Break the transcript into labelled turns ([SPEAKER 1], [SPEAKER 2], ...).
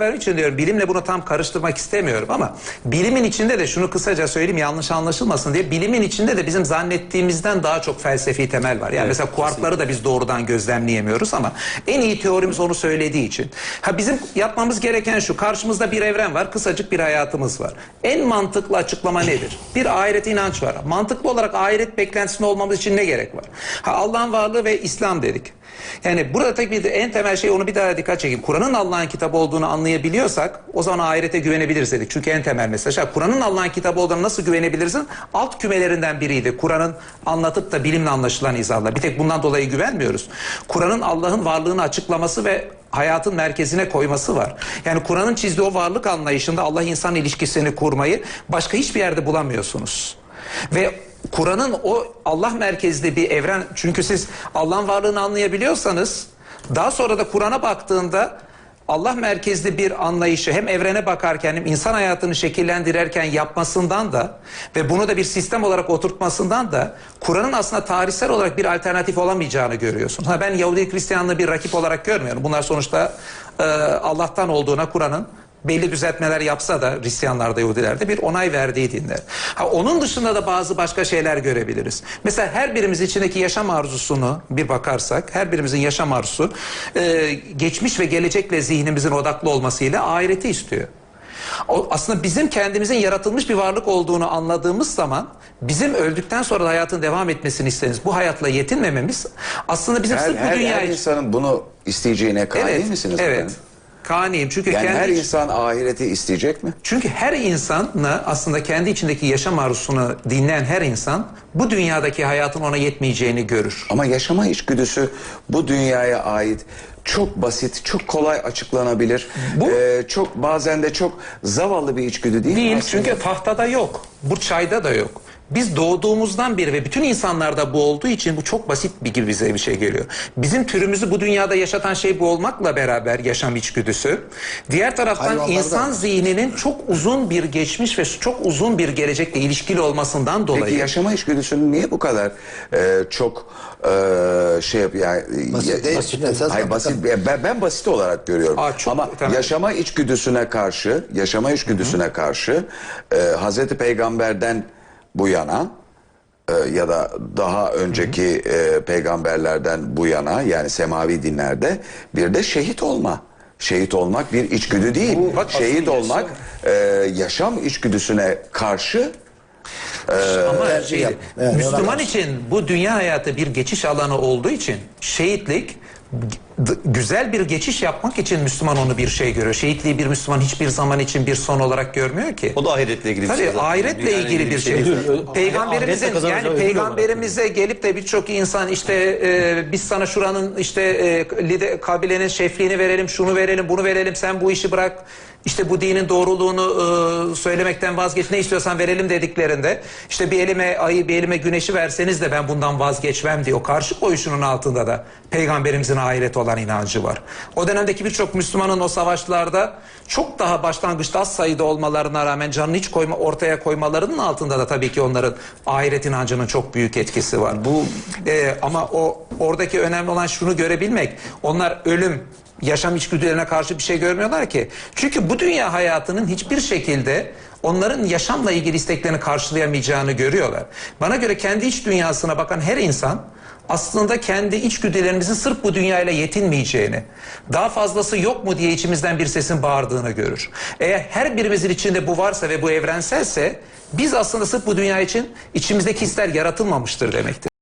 [SPEAKER 1] vermek için diyorum bilimle bunu tam karıştırmak istemiyorum ama bilimin içinde de şunu kısaca söyleyeyim yanlış anlaşılmasın diye bilimin içinde de bizim zannettiğimizden daha çok felsefi temel var. Yani mesela kuarkları da biz doğrudan gözlemleyemiyoruz ama en iyi teorimiz onu söylediği için. Ha bizim yapmamız gereken şu karşımızda bir evren var kısacık bir hayatımız var. En mantıklı açıklama nedir? Bir ahiret inanç var. Mantıklı olarak ahiret beklentisinde olmamız için ne gerek var? Ha Allah'ın varlığı ve İslam dedik. Yani burada tek bir en temel şey onu bir daha dikkat çekeyim. Kur'an'ın Allah'ın kitabı olduğunu anlayabiliyorsak o zaman ahirete güvenebiliriz dedik. Çünkü en temel mesaj. Kur'an'ın Allah'ın kitabı olduğunu nasıl güvenebilirsin? Alt kümelerinden biriydi. Kur'an'ın anlatıp da bilimle anlaşılan izahlar. Bir tek bundan dolayı güvenmiyoruz. Kur'an'ın Allah'ın varlığını açıklaması ve hayatın merkezine koyması var. Yani Kur'an'ın çizdiği o varlık anlayışında Allah insan ilişkisini kurmayı başka hiçbir yerde bulamıyorsunuz. Ve Kur'an'ın o Allah merkezli bir evren çünkü siz Allah'ın varlığını anlayabiliyorsanız daha sonra da Kur'an'a baktığında Allah merkezli bir anlayışı hem evrene bakarken hem insan hayatını şekillendirirken yapmasından da ve bunu da bir sistem olarak oturtmasından da Kur'an'ın aslında tarihsel olarak bir alternatif olamayacağını görüyorsun. Ha ben Yahudi Hristiyanlığı bir rakip olarak görmüyorum. Bunlar sonuçta e, Allah'tan olduğuna Kur'an'ın belli düzeltmeler yapsa da Hristiyanlarda, Yahudilerde bir onay verdiği dinler. Ha, onun dışında da bazı başka şeyler görebiliriz. Mesela her birimiz içindeki yaşam arzusunu bir bakarsak, her birimizin yaşam arzusu e, geçmiş ve gelecekle zihnimizin odaklı olmasıyla ahireti istiyor. O, aslında bizim kendimizin yaratılmış bir varlık olduğunu anladığımız zaman bizim öldükten sonra da hayatın devam etmesini isteriz. Bu hayatla yetinmememiz aslında bizim
[SPEAKER 2] Her,
[SPEAKER 1] sırf bu
[SPEAKER 2] her,
[SPEAKER 1] dünya
[SPEAKER 2] her insanın bunu isteyeceğine kani
[SPEAKER 1] Evet,
[SPEAKER 2] misiniz?
[SPEAKER 1] evet.
[SPEAKER 2] efendim?
[SPEAKER 1] Kaniyim çünkü
[SPEAKER 2] Yani
[SPEAKER 1] kendi
[SPEAKER 2] her insan ahireti isteyecek mi?
[SPEAKER 1] Çünkü her insanla aslında kendi içindeki yaşam arzusunu dinleyen her insan bu dünyadaki hayatın ona yetmeyeceğini görür.
[SPEAKER 2] Ama yaşama içgüdüsü bu dünyaya ait çok basit, çok kolay açıklanabilir.
[SPEAKER 1] Bu-
[SPEAKER 2] Ee, çok bazen de çok zavallı bir içgüdü değil, mi
[SPEAKER 1] Değil
[SPEAKER 2] aslında?
[SPEAKER 1] çünkü tahtada yok. Bu çayda da yok. Biz doğduğumuzdan beri ve bütün insanlarda bu olduğu için bu çok basit bir gibi bize bir şey geliyor. Bizim türümüzü bu dünyada yaşatan şey bu olmakla beraber yaşam içgüdüsü. Diğer taraftan
[SPEAKER 3] Hayvanlarda
[SPEAKER 1] insan zihninin çok uzun bir geçmiş ve çok uzun bir gelecekle ilişkili olmasından dolayı.
[SPEAKER 2] Peki yaşama içgüdüsünü niye bu kadar e, çok e, şey yap yani
[SPEAKER 3] Basit değil,
[SPEAKER 2] basit,
[SPEAKER 3] esas
[SPEAKER 2] hayır,
[SPEAKER 3] hakikaten.
[SPEAKER 2] basit ben, ben basit olarak görüyorum.
[SPEAKER 1] Aa, çok
[SPEAKER 2] Ama
[SPEAKER 1] temel.
[SPEAKER 2] yaşama içgüdüsüne karşı, yaşama içgüdüsüne karşı e, Hazreti Peygamber'den bu yana e, ya da daha önceki e, peygamberlerden bu yana yani semavi dinlerde bir de şehit olma. Şehit olmak bir içgüdü değil.
[SPEAKER 1] Bu- bak
[SPEAKER 2] şehit olmak e, yaşam içgüdüsüne karşı
[SPEAKER 1] Ama
[SPEAKER 3] tercih
[SPEAKER 1] şey,
[SPEAKER 3] yap. Evet,
[SPEAKER 1] Müslüman
[SPEAKER 3] ona
[SPEAKER 1] için bu dünya hayatı bir geçiş alanı olduğu için şehitlik güzel bir geçiş yapmak için Müslüman onu bir şey görüyor. Şehitliği bir Müslüman hiçbir zaman için bir son olarak görmüyor ki.
[SPEAKER 4] O da ahiretle ilgili bir
[SPEAKER 1] Tabii
[SPEAKER 4] şey zaten.
[SPEAKER 1] ahiretle
[SPEAKER 4] Dünyayla
[SPEAKER 1] ilgili bir şey.
[SPEAKER 4] değil.
[SPEAKER 1] Peygamberimizin yani peygamberimize gelip de birçok insan işte e, biz sana şuranın işte e, lider, kabilenin şefliğini verelim, şunu verelim, bunu verelim. Sen bu işi bırak. İşte bu dinin doğruluğunu e, söylemekten vazgeç. Ne istiyorsan verelim dediklerinde işte bir elime ayı, bir elime güneşi verseniz de ben bundan vazgeçmem diyor. Karşı koyuşunun altında da peygamberimizin ahiret olan inancı var. O dönemdeki birçok Müslümanın o savaşlarda çok daha başlangıçta az sayıda olmalarına rağmen canını hiç koyma, ortaya koymalarının altında da tabii ki onların ahiret inancının çok büyük etkisi var. Bu ama o oradaki önemli olan şunu görebilmek. Onlar ölüm yaşam içgüdülerine karşı bir şey görmüyorlar ki. Çünkü bu dünya hayatının hiçbir şekilde onların yaşamla ilgili isteklerini karşılayamayacağını görüyorlar. Bana göre kendi iç dünyasına bakan her insan aslında kendi içgüdülerimizin sırf bu dünyayla yetinmeyeceğini, daha fazlası yok mu diye içimizden bir sesin bağırdığını görür. Eğer her birimizin içinde bu varsa ve bu evrenselse biz aslında sırf bu dünya için içimizdeki hisler yaratılmamıştır demektir.